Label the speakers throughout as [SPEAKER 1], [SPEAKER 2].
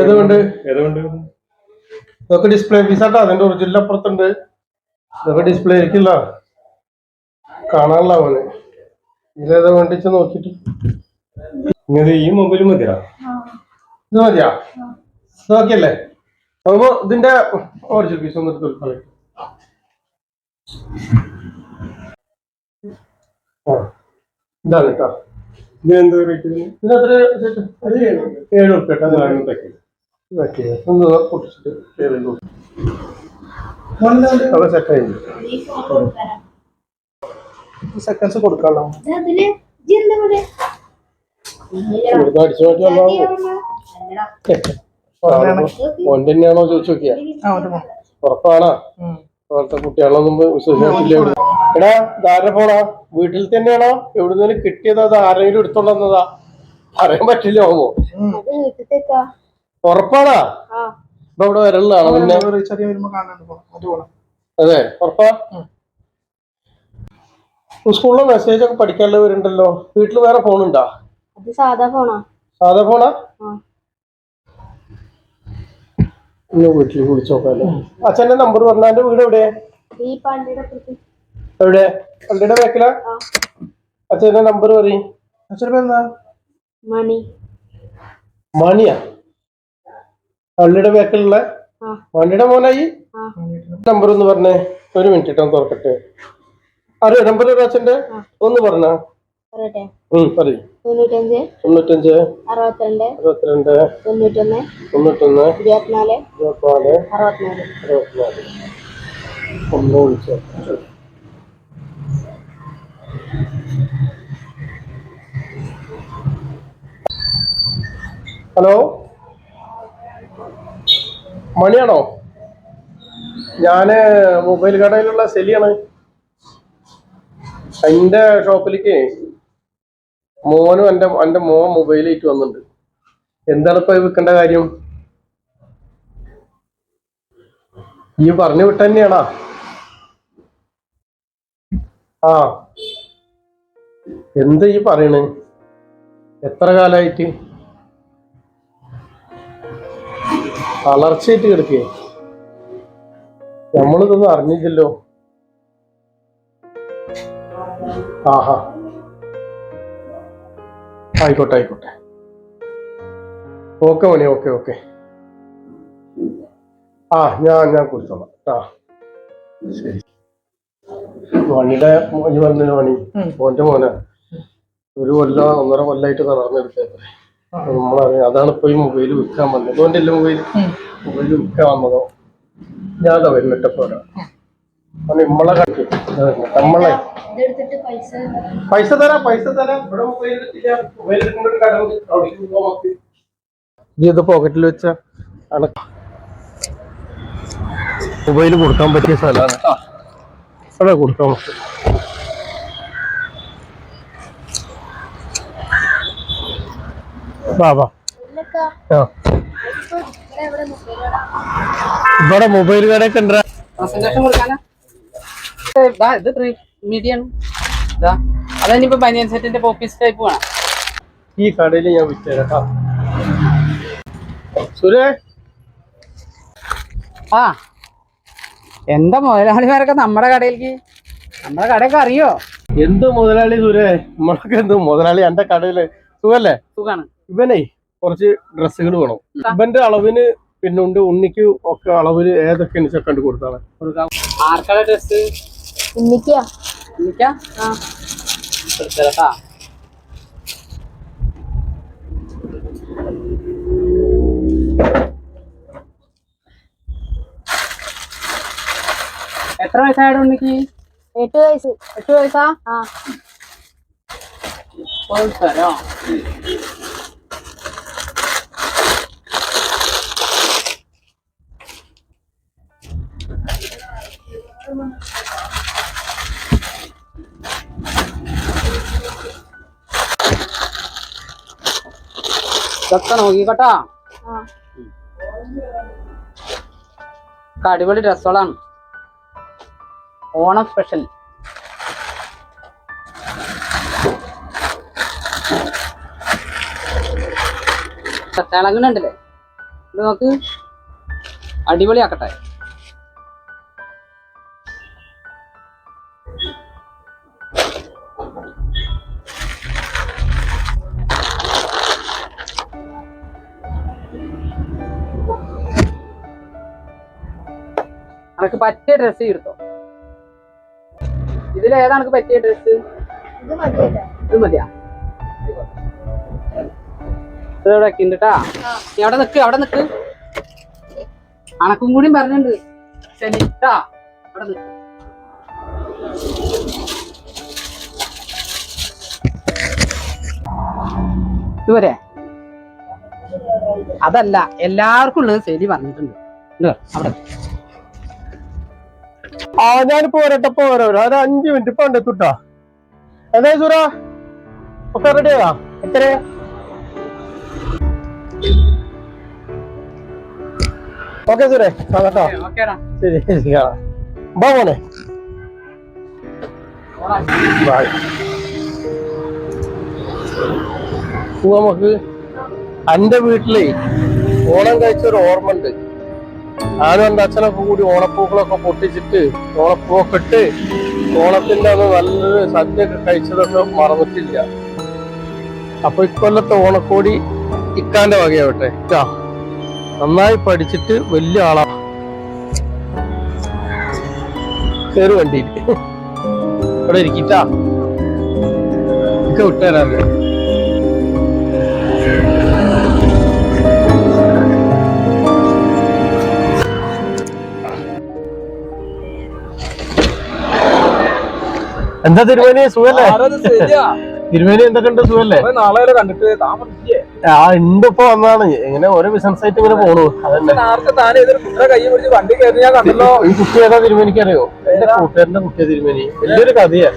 [SPEAKER 1] ഏതുകൊണ്ട്? ഇതൊക്കെ ഡിസ്പ്ലേ പീസാട്ടോ അതിന്റെ ഒറിജിനൽ അപ്പുറത്തുണ്ട്. ഇതൊക്കെ ഡിസ്പ്ലേ ആയിരിക്കില്ല. കാണാനുള്ള അവന്. ഇതേതാ വേണ്ടിച്ച് നോക്കിട്ട്
[SPEAKER 2] ഇങ്ങനെ ഈ മൊബൈൽ മതിയാ?
[SPEAKER 1] ഇത് മതിയാ? നോക്കിയല്ലേ? അപ്പൊ ഇതിന്റെ ഒറിജിനൽ പീസ് ഒന്ന് എടുത്ത്. ആ. ഇതാണ് കേട്ടോ
[SPEAKER 2] ഇത് എന്ത് റേറ്റ്
[SPEAKER 1] ഇതിനത്ര ഒരു ഏഴ് ഉറുപ്പ്യ കേട്ടോ. അത് ഇതാക്കി. ഒന്ന് പൊട്ടിച്ചിട്ട് ഏഴ് രൂപ. അപ്പൊ സെറ്റ് ആയി. സെക്കൻഡ്സ് കൊടുക്കാമല്ലോ അടിച്ചു മാറ്റി തന്നെയാണോ ചോദിച്ചു നോക്കിയാ? ഉറപ്പാണോ? അവിടുത്തെ കുട്ടികളൊന്നും വിശ്വസിച്ചില്ല എടാ ധാരണ പോടാ വീട്ടിൽ തന്നെയാണോ? എവിടുന്നേലും കിട്ടിയതാ? അത് ആരെങ്കിലും എടുത്തോണ്ടതാ പറയാൻ പറ്റില്ല ഓമോ
[SPEAKER 3] അത് വീട്ടിലേക്കാ
[SPEAKER 1] ഉറപ്പാണാ?
[SPEAKER 3] ആ.
[SPEAKER 1] ഇപ്പൊ ഇവിടെ വരലാണോ പിന്നെ.
[SPEAKER 4] ചെറിയ വരുമ്പോ കാണാണ്ട് പോണം അത് പോണം.
[SPEAKER 1] അതെ ഉറപ്പാ? സ്കൂളിലെ മെസ്സേജ് ഒക്കെ പഠിക്കാനുള്ളവരുണ്ടല്ലോ വീട്ടിൽ വേറെ ഫോണുണ്ടോ?
[SPEAKER 3] അത് സാധാ ഫോണാ.
[SPEAKER 1] സാധാ വീട്ടിൽ വിളിച്ചു നോക്കാല്ലേ. അച്ഛന്റെ നമ്പർ പറഞ്ഞാൽ വീട് എവിടെ
[SPEAKER 3] ഈ
[SPEAKER 1] എവിടെ? പള്ളിയുടെ ബാക്കിലാ നമ്പർ പറയും.
[SPEAKER 4] എന്താ
[SPEAKER 3] മണി.
[SPEAKER 1] മണിയാ? പള്ളിയുടെ ബാക്കിലുള്ള മണിയുടെ മോനായി? നമ്പർ ഒന്ന് പറഞ്ഞേ. ഒരു മിനിറ്റ് ഇട്ടോ തുറക്കട്ടെ. അറിയോ നമ്പർ അച്ഛന്റെ ഒന്ന് പറഞ്ഞ.
[SPEAKER 3] ഒന്നൂറ്റഞ്ച്
[SPEAKER 1] ഉം പറയും.
[SPEAKER 3] തൊണ്ണൂറ്റഞ്ച്.
[SPEAKER 1] തൊണ്ണൂറ്റഞ്ച്.
[SPEAKER 3] അറുപത്തിരണ്ട്.
[SPEAKER 1] അറുപത്തിരണ്ട്.
[SPEAKER 3] തൊണ്ണൂറ്റൊന്ന്.
[SPEAKER 1] തൊണ്ണൂറ്റൊന്ന്.
[SPEAKER 3] ഇരുപത്തിനാല്.
[SPEAKER 1] ഇരുപത്തിനാല്.
[SPEAKER 3] അറുപത്തിനാല്.
[SPEAKER 1] ഇരുപത്തിനാല് ഒന്ന് വിളിച്ചോ. ഹലോ? മണിയാണോ? ഞാൻ മൊബൈൽ കടയിലുള്ള സെലിയാണ്. എന്റെ ഷോപ്പിലേക്ക് മോനും എന്റെ എന്റെ മോൻ മൊബൈലായിട്ട് വന്നിട്ടുണ്ട്. എന്താണ് ഇപ്പൊ വിൽക്കേണ്ട കാര്യം? ഈ പറഞ്ഞു വിട്ട തന്നെയാണാ? ആ. എന്താ ഈ പറയണേ? എത്ര കാലായിട്ട്? വളർച്ചയായിട്ട് കിടക്കേ. നമ്മളിതൊന്നും അറിഞ്ഞില്ലല്ലോ. ആഹാ. ആയിക്കോട്ടെ ആയിക്കോട്ടെ. ഓക്കെ മണി ഓക്കെ ഓക്കെ. ആ ഞാൻ ഞാൻ കൊടുത്തോളാം ആ. ശരി. മണിയുടെ മോന് പറഞ്ഞ മണി മോന്റെ മോനെ. ഒരു കൊല്ലം ഒന്നര കൊല്ലായിട്ട് നടന്നെടുത്തത് നമ്മളറിയാം അതാണ് ഇപ്പൊ ഈ മൊബൈൽ വിൽക്കാൻ വന്നത്. ഓന്റെ അല്ലേ മൊബൈൽ മൊബൈൽ വിൽക്കാൻ വന്നതോ? ഞാൻ അതാ വരുന്നിട്ടപ്പോരാ നമ്മളെ കണ്ടു നമ്മളെ
[SPEAKER 3] പൈസ
[SPEAKER 1] പൈസ തരാം പൈസ തരാം. ഇവിടെ മൊബൈൽ മൊബൈൽ. അവിടേക്ക് ഇത് പോക്കറ്റിൽ വെച്ച മൊബൈൽ കൊടുക്കാൻ പറ്റിയ സ്ഥലമാണ്. അവിടെ കൊടുക്കാം നമുക്ക്. വാ വാ. ആ.
[SPEAKER 3] ഇപ്പൊ ഇവിടെ എവിടെ മൊബൈൽ
[SPEAKER 1] കടയൊക്കെ ഉണ്ട്.
[SPEAKER 5] ഇത് മീഡിയം അതനിപ്പോ ബനിയൻ സെറ്റിന്റെ പോപ്പീസ് ടൈപ്പ് വേണം.
[SPEAKER 1] ഈ കടയിൽ ഞാൻ വിറ്റുതരാം കേട്ടോ സുരേ?
[SPEAKER 5] ആ എന്താ മുതലാളിമാരൊക്കെ നമ്മുടെ കടയിലേക്ക്? നമ്മുടെ കടയൊക്കെ അറിയോ?
[SPEAKER 1] എന്ത് മുതലാളി സുരേ? നമ്മളൊക്കെ എന്ത് മുതലാളി? എന്റെ കടയിൽ സുഖല്ലേ?
[SPEAKER 5] സുഖാണ്.
[SPEAKER 1] ഇവനെ കുറച്ച് ഡ്രസ്സുകൾ വേണം. ഇവന്റെ അളവിന് പിന്നെ ഉണ്ട് ഉണ്ണിക്ക് ഒക്കെ അളവിൽ ഏതൊക്കെ എനിക്ക് കണ്ടു കൊടുത്താണ്.
[SPEAKER 5] ഡ്രസ്
[SPEAKER 3] ഉണ്ണിക്കാ.
[SPEAKER 5] എത്ര വയസ്സായിട്ട് ഉണ്ണിക്ക്?
[SPEAKER 3] എട്ട് വയസ്സ്.
[SPEAKER 5] എട്ട് വയസ്സാ?
[SPEAKER 3] ആ.
[SPEAKER 5] ഇതൊക്കെ നോക്കിക്കോട്ടാ. അടിപൊളി ഡ്രസ്സുകളാണ്. ഓണം സ്പെഷ്യൽ. തിളങ്ങുന്നുണ്ടല്ലേ ഇത് നോക്ക്. അടിപൊളിയാക്കട്ടെ. അനക്ക് പറ്റിയ ഡ്രസ്സ് എടുത്തോ ഇതിലേതാ അനക്ക് പറ്റിയ ഡ്രസ്സ്
[SPEAKER 3] ഇത്
[SPEAKER 5] മതിയാ. ഇതവിടെ വെക്കുന്നുണ്ട് ട്ടാ. നീ അവിടെ നിക്ക് അവിടെ നിക്ക്. അണക്കും കൂടിയും പറഞ്ഞിട്ടുണ്ട്. ശരി ട്ടാ. അവിടെ നിക്ക്. ഇതുവരെ. അതല്ല എല്ലാവർക്കും ഉള്ളത് ശരി പറഞ്ഞിട്ടുണ്ട്. അവിടെ.
[SPEAKER 1] ആ ഞാനിപ്പോ വരട്ടപ്പോ വരാം ഒരു അഞ്ചു മിനിറ്റ് ഇപ്പൊ ഉണ്ട് എത്തുട്ടാ അതെ സുറ ഒക്കെ റെഡിയാ എത്ര ഓക്കെ സുരേ കേട്ടോ ശരി ശരി ബാ മോനെ. ബൈ ഇപ്പൊ നമുക്ക് എന്റെ വീട്ടിലേ ഓണം കഴിച്ച ഒരു ഓർമ്മ ഉണ്ട്. ഞാനും എന്റെ അച്ഛനൊക്കെ കൂടി ഓണപ്പൂക്കളൊക്കെ പൊട്ടിച്ചിട്ട് ഓണപ്പൂവൊക്കെ ഇട്ട് ഓണത്തിന്റെ അന്ന് നല്ലൊരു സദ്യ ഒക്കെ കഴിച്ചതൊക്കെ മറന്നിട്ടില്ല. അപ്പൊ ഇക്കൊല്ലത്തെ ഓണക്കോടി ഇക്കാന്റെ വകയാവട്ടെ. ഇക്കാ നന്നായി പഠിച്ചിട്ട് വലിയ ആളാ. കയറി വണ്ടിയിൽ. ഇവിടെ ഇരിക്കിട്ടാ ഇക്ക വിട്ടുതരാല്ലേ എന്താ തിരുമേനി? സുഖല്ലേ? തിരുമേനി എന്തൊക്കെ ഉണ്ട് സുഖല്ലേ
[SPEAKER 4] നാളെ കണ്ടിട്ട്
[SPEAKER 1] ആ ഉണ്ട് ഇപ്പൊ വന്നാണ്. ഇങ്ങനെ ഓരോ ബിസിനസ് ആയിട്ട് ഇങ്ങനെ പോണു. ഈ കുട്ടി ഏതാ തിരുമേനിക്ക് അറിയോ? എന്റെ കൂട്ടുകാരന്റെ കുട്ടിയെ തിരുമേനി. വലിയൊരു കഥയാ.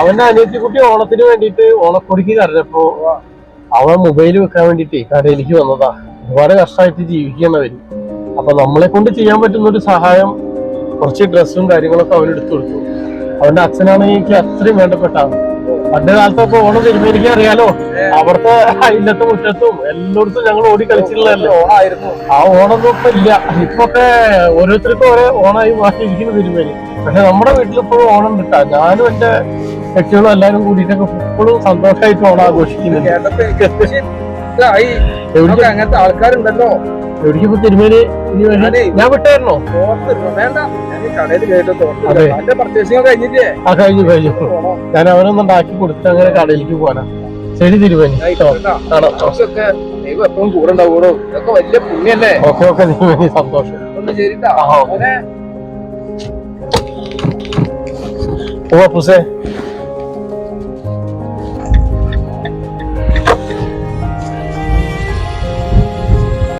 [SPEAKER 1] അവന്റെ അനിയത്തി കുട്ടി ഓണത്തിന് വേണ്ടിട്ട് ഓണക്കൊടിക്ക് കരഞ്ഞപ്പോ അവൻ മൊബൈൽ വെക്കാൻ വേണ്ടിട്ട് കടയിലേക്ക് വന്നതാ. ഒരുപാട് കഷ്ടമായിട്ട് ജീവിക്കണവര് അപ്പൊ നമ്മളെ കൊണ്ട് ചെയ്യാൻ പറ്റുന്ന ഒരു സഹായം കുറച്ച് ഡ്രസ്സും കാര്യങ്ങളൊക്കെ അവനെടുത്തു കൊടുത്തു. അവന്റെ അച്ഛനാണെങ്കിൽ എനിക്ക് അത്രയും വേണ്ടപ്പെട്ടാണ് പണ്ട് കാലത്തൊക്കെ ഓണം തിരുമേനിക്ക് അറിയാലോ അവിടുത്തെ ഇല്ലത്തെ മുറ്റത്തും എല്ലായിടത്തും ഞങ്ങൾ ഓടി കളിച്ചിട്ടുള്ളതല്ലേ?
[SPEAKER 4] ഓണായിരുന്നു
[SPEAKER 1] ആ ഓണമൊന്നും ഇപ്പൊ ഇല്ല. ഇപ്പൊക്കെ ഓരോരുത്തർക്കും ഓരോ ഓണായി മാറ്റിയിരിക്കുന്നു തിരുമേനി. പക്ഷെ നമ്മുടെ വീട്ടിലിപ്പോഴും ഓണം കിട്ടാ. ഞാനും എന്റെ വ്യക്തികളും എല്ലാരും കൂടിയിട്ടൊക്കെ ഇപ്പോഴും സന്തോഷമായിട്ട് ഓണം ആഘോഷിക്കുന്നുണ്ട്.
[SPEAKER 4] അങ്ങനത്തെ ആൾക്കാരുണ്ടല്ലോ.
[SPEAKER 1] എവിടേക്ക് തിരുമേനി ഞാൻ വിട്ടായിരുന്നോ?
[SPEAKER 4] വേണ്ട.
[SPEAKER 1] ആ കഴിഞ്ഞു കഴിഞ്ഞു. ഞാൻ അവനൊന്നും ഉണ്ടാക്കി കൊടുത്ത് അങ്ങനെ കടയിലേക്ക് പോകാനാ ശരി തിരുമേനി
[SPEAKER 4] എപ്പോഴും കൂടെ ഇതൊക്കെ വലിയ പുണ്യല്ലേ?
[SPEAKER 1] ഓക്കെ ഓക്കെ തിരുമേനി സന്തോഷം. ഓ. പുസേ